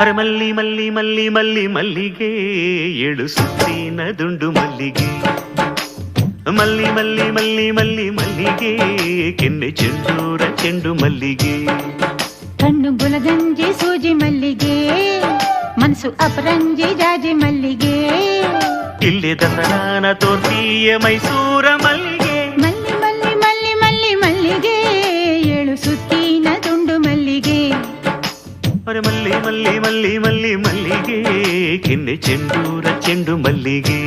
ಅರೆ ಮಲ್ಲಿ ಮಲ್ಲಿ ಮಲ್ಲಿ ಮಲ್ಲಿ ಮಲ್ಲಿಗೆ ಏಳು ಸುತ್ತಿನ ದುಂಡು ಮಲ್ಲಿಗೆ. ಮಲ್ಲಿ ಮಲ್ಲಿ ಮಲ್ಲಿ ಮಲ್ಲಿ ಮಲ್ಲಿಗೆ ಕೆನ್ನೆ ಚೆಂಡೂರ ಚೆಂಡು ಮಲ್ಲಿಗೆ. ಕಣ್ಣು ಗುಲಗಂಜಿ ಸೂಜಿ ಮಲ್ಲಿಗೆ ಮನಸ್ಸು ಅಪರಂಜಿ ಜಾಜಿ ಮಲ್ಲಿಗೆ. ಇಲ್ಲಿ ದಸರಾನ ತೋರ್ತೀಯ ಮೈಸೂರ ಮಲ್ಲಿ ಅರೆ ಮಲ್ಲಿ ಮಲ್ಲಿ ಮಲ್ಲಿ ಮಲ್ಲಿ ಮಲ್ಲಿಗೆ ಕೆನ್ನೆ ಚೆಂಡೂರ ಚೆಂಡು ಮಲ್ಲಿಗೆ